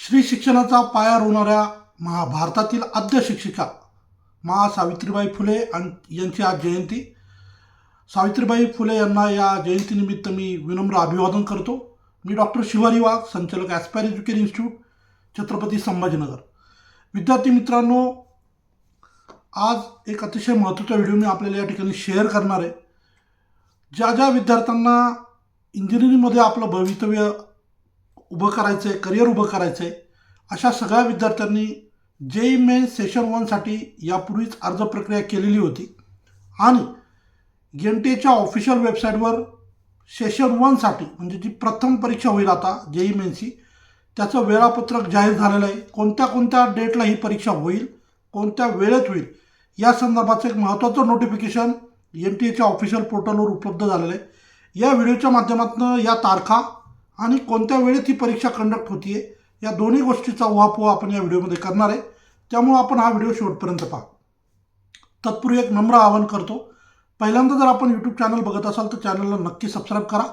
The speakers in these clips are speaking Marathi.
श्री शिक्षणाचा पाया रोवणाऱ्या महाभारतातील आद्य शिक्षिका महा सावित्रीबाई फुले यांची आज जयंती. सावित्रीबाई फुले यांना या जयंतीनिमित्त मी विनम्र अभिवादन करतो. मी डॉक्टर शिवारी वाघ संचालक aspire education institute Chhatrapati Sambhajinagar. विद्यार्थी मित्रांनो आज एक अतिशय महत्त्वाचा व्हिडिओ मी आपल्याला या ठिकाणी शेअर करणार आहे. ज्या ज्या विद्यार्थ्यांना इंजिनिअरिंगमध्ये आपलं भवितव्य उभं करायचं आहे करिअर उभं करायचं आहे अशा सगळ्या विद्यार्थ्यांनी जेई मेन सेशन वनसाठी यापूर्वीच अर्ज प्रक्रिया केलेली होती. आणि एन टी एच्या ऑफिशियल वेबसाईटवर सेशन वनसाठी म्हणजे जी प्रथम परीक्षा होईल आता जेई मेनची त्याचं वेळापत्रक जाहीर झालेलं आहे. कोणत्या कोणत्या डेटला ही परीक्षा होईल कोणत्या वेळेत होईल या संदर्भाचं एक महत्त्वाचं नोटिफिकेशन एन टी एच्या ऑफिशियल पोर्टलवर उपलब्ध झालेलं आहे. या व्हिडिओच्या माध्यमातून या तारखा आणि कोणत्या वेळेत ही परीक्षा कंडक्ट होतीये या दोन्ही गोष्टीचा उहापोह आपण या व्हिडिओमध्ये करणार आहे. त्यामुळं आपण हा व्हिडिओ शेवटपर्यंत पहा. तत्पूर्वी एक नम्र आवाहन करतो पहिल्यांदा जर आपण यूट्यूब चॅनल बघत असाल तर चॅनलला नक्की सबस्क्राईब करा.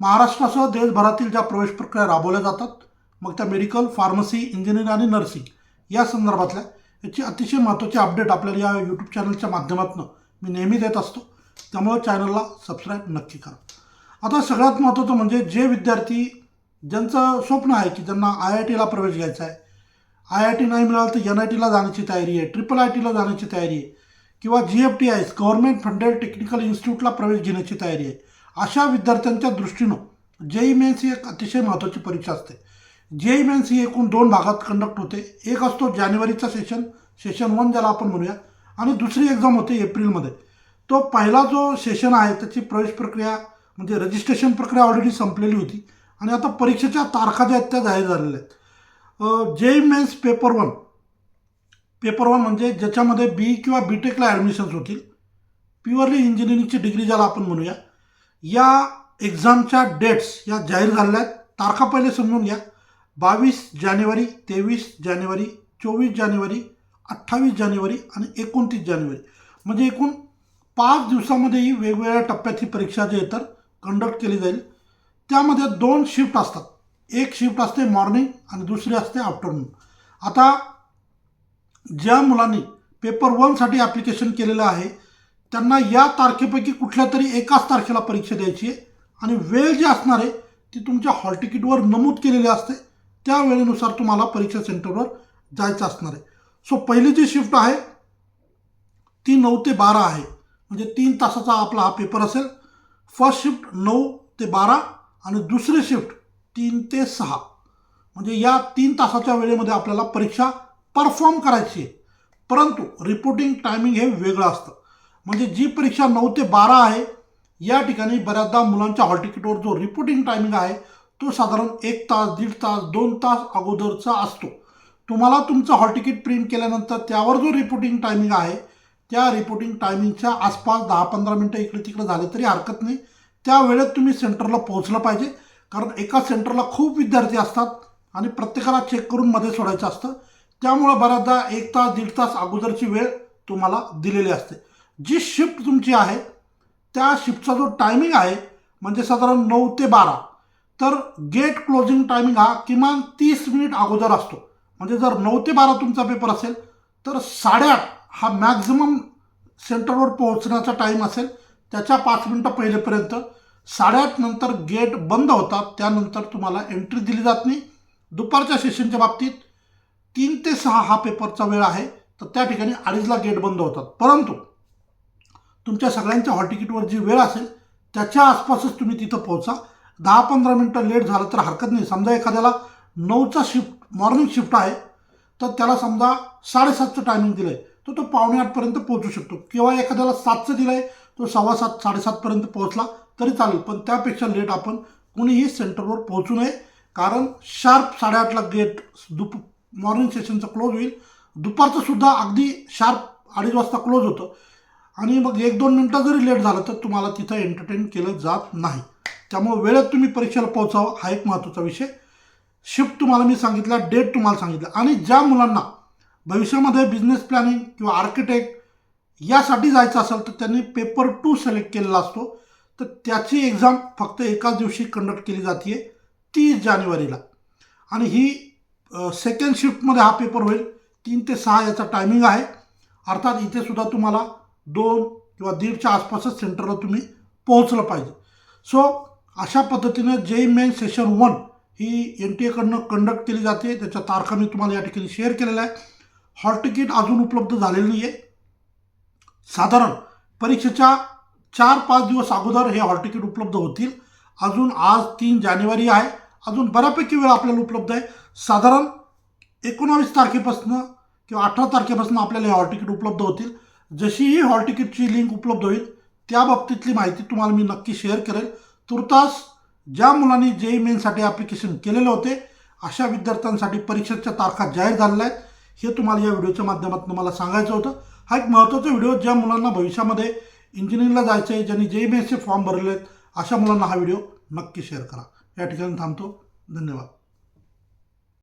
महाराष्ट्रासह देशभरातील ज्या प्रवेश प्रक्रिया राबवल्या जातात मग त्या मेडिकल फार्मसी इंजिनिअरिंग आणि नर्सिंग या संदर्भातल्या याची अतिशय महत्त्वाची अपडेट आपल्याला या यूट्यूब चॅनलच्या माध्यमातून मी नेहमी देत असतो. त्यामुळं चॅनलला सबस्क्राईब नक्की करा. आता सगळ्यात महत्त्वाचं म्हणजे जे विद्यार्थी ज्यांचं स्वप्न आहे की ज्यांना आय आय टीला प्रवेश घ्यायचा आहे आय आय टी नाही मिळालं तर एन आय टीला जाण्याची तयारी आहे ट्रिपल आय टीला जाण्याची तयारी आहे किंवा G F T I government funded technical इन्स्टिट्यूटला प्रवेश घेण्याची तयारी आहे अशा विद्यार्थ्यांच्या दृष्टीनं जेई मेन्स ही एक अतिशय महत्त्वाची परीक्षा असते. जेई मेन्स ही एकूण दोन भागात कंडक्ट होते. एक असतो जानेवारीचा सेशन सेशन वन ज्याला आपण म्हणूया आणि दुसरी एक्झाम होते एप्रिलमध्ये. तो पहिला जो सेशन आहे त्याची प्रवेश प्रक्रिया म्हणजे रजिस्ट्रेशन प्रक्रिया ऑलरेडी संपलेली होती. आणि आता परीक्षेच्या तारखा ज्या आहेत त्या जाहीर झालेल्या आहेत. जे mains paper one paper one म्हणजे ज्याच्यामध्ये बी किंवा बी टेकला ॲडमिशन्स होतील. प्युअरली इंजिनिअरिंगची डिग्री ज्याला आपण म्हणूया. या एक्झामच्या डेट्स या जाहीर झालेल्या आहेत. तारखा पहिले समजून घ्या. बावीस जानेवारी तेवीस जानेवारी चोवीस जानेवारी अठ्ठावीस जानेवारी आणि एकोणतीस जानेवारी. म्हणजे एकूण पाच दिवसामध्ये ही वेगवेगळ्या टप्प्यात ही परीक्षा जे येतात तर कंडक्ट केली जाईल. त्यामध्ये दोन शिफ्ट असतात. एक शिफ्ट असते मॉर्निंग आणि दुसरी असते आफ्टरनून आता ज्या मुलांनी पेपर वनसाठी ॲप्लिकेशन केलेलं आहे त्यांना या तारखेपैकी कुठल्या तरी एकाच तारखेला परीक्षा द्यायची आहे आणि वेळ जी असणार आहे ती तुमच्या हॉल तिकीटवर नमूद केलेली असते. त्या वेळेनुसार तुम्हाला परीक्षा सेंटरवर जायचं असणार आहे. सो पहिली जी शिफ्ट आहे ती नऊ ते बारा आहे. म्हणजे तीन तासाचा आपला हा पेपर असेल. फर्स्ट शिफ्ट नऊ ते बारा आणि दुसरी शिफ्ट तीन ते सहा. म्हणजे या तीन तासाच्या वेळेमध्ये आपल्याला परीक्षा परफॉर्म करायची आहे. परंतु रिपोर्टिंग टायमिंग हे वेगळं असतं. म्हणजे जी परीक्षा नऊ ते बारा आहे या ठिकाणी बऱ्याचदा मुलांच्या हॉल तिकीटवर जो रिपोर्टिंग टायमिंग आहे तो साधारण एक तास दीड तास दोन तास अगोदरचा असतो. तुम्हाला तुमचं हॉल तिकीट प्रिंट केल्यानंतर त्यावर जो रिपोर्टिंग टायमिंग आहे त्या रिपोर्टिंग टायमिंगच्या आसपास दहा पंधरा मिनटं इकडे तिकडे झाले तरी हरकत नाही. त्या वेळेत तुम्ही सेंटरला पोहोचलं पाहिजे. कारण एका सेंटरला खूप विद्यार्थी असतात आणि प्रत्येकाला चेक करून मध्ये सोडायचं असतं. त्यामुळं बऱ्याचदा एक तास दीड तास अगोदरची वेळ तुम्हाला दिलेली असते. जी शिफ्ट तुमची आहे त्या शिफ्टचा जो टायमिंग आहे म्हणजे साधारण नऊ ते बारा तर गेट क्लोजिंग टायमिंग हा किमान तीस मिनिट अगोदर असतो. म्हणजे जर नऊ ते बारा तुमचा पेपर असेल तर साडेआठ हा मॅक्झिमम सेंटरवर पोहोचण्याचा टाईम असेल. त्याच्या पाच मिनटं पहिलेपर्यंत. साडेआठ नंतर गेट बंद होतात. त्यानंतर तुम्हाला एंट्री दिली जात नाही. दुपारच्या सेशनच्या बाबतीत तीन ते सहा हा पेपरचा वेळ आहे. तर त्या ठिकाणी अडीचला गेट बंद होतात. परंतु तुमच्या सगळ्यांच्या हॉल तिकीटवर जी वेळ असेल त्याच्या आसपासच तुम्ही तिथं पोहोचा. दहा पंधरा मिनटं लेट झालं तर हरकत नाही. समजा एखाद्याला नऊचा शिफ्ट मॉर्निंग शिफ्ट आहे तर त्याला समजा साडेसातचं टायमिंग दिलं आहे तर तो पावणे आठपर्यंत पोहोचू शकतो. किंवा एखाद्याला सातचं दिलं आहे तो सव्वा सात साडेसातपर्यंत पोहोचला तरी चालेल पण त्यापेक्षा लेट आपण कुणीही सेंटरवर पोहोचू नये. कारण शार्प साडेआठला गेट दुप मॉर्निंग सेशनचं क्लोज होईल. दुपारचं सुद्धा अगदी शार्प अडीच वाजता क्लोज होतं. आणि मग एक दोन मिनटं जरी लेट झालं तर तुम्हाला तिथं एंटरटेन केलं जात नाही. त्यामुळे वेळेत तुम्ही परीक्षेला पोहोचावं हा एक महत्त्वाचा विषय. शिफ्ट तुम्हाला मी सांगितला डेट तुम्हाला सांगितलं. आणि ज्या मुलांना भविष्यामध्ये बिझनेस प्लॅनिंग किंवा आर्किटेक्ट यासाठी जायचं असेल तर त्यांनी पेपर टू सिलेक्ट केलेला असतो. तर त्याची एक्झाम फक्त एकाच दिवशी कंडक्ट केली जाते तीस जानेवारीला. आणि ही सेकंड शिफ्टमध्ये हा पेपर होईल. तीन ते सहा याचा टायमिंग आहे. अर्थात इथे सुद्धा तुम्हाला दोन किंवा दीडच्या आसपासच सेंटरला तुम्ही पोहोचलं पाहिजे. सो अशा पद्धतीनं जे मेन सेशन वन ही एन टी एकडनं कंडक्ट केली जाते. त्याच्या तारखा मी तुम्हाला या ठिकाणी शेअर केलेल्या आहे. हॉल तिकीट अजून उपलब्ध झालेलं नाही आहे साधारण परीक्षेच्या चार पाच दिवस अगोदर हे हॉल तिकीट उपलब्ध होतील. अजून आज तीन जानेवारी आहे. अजून बऱ्यापैकी वेळ आपल्याला उपलब्ध आहे. साधारण एकोणावीस तारखेपासून किंवा अठरा तारखेपासून आपल्याला हे हॉल तिकीट उपलब्ध होतील. जशीही हॉल तिकीटची लिंक उपलब्ध होईल त्या बाबतीतली माहिती तुम्हाला मी नक्की शेअर करेल. तुर्तास ज्या मुलांनी जे मेनसाठी ॲप्लिकेशन केलेले होते अशा विद्यार्थ्यांसाठी परीक्षेच्या तारखा जाहीर झालेल्या आहेत. हे तुम्हाला या व्हिडिओच्या माध्यमातून मला सांगायचं होतं. हा एक महत्त्वाचा व्हिडिओ ज्या मुलांना भविष्यामध्ये इंजिनिअरिंगला जायचं आहे ज्यांनी जे एम एसचे फॉर्म भरले आहेत अशा मुलांना हा व्हिडिओ नक्की शेअर करा. या ठिकाणी थांबतो. धन्यवाद.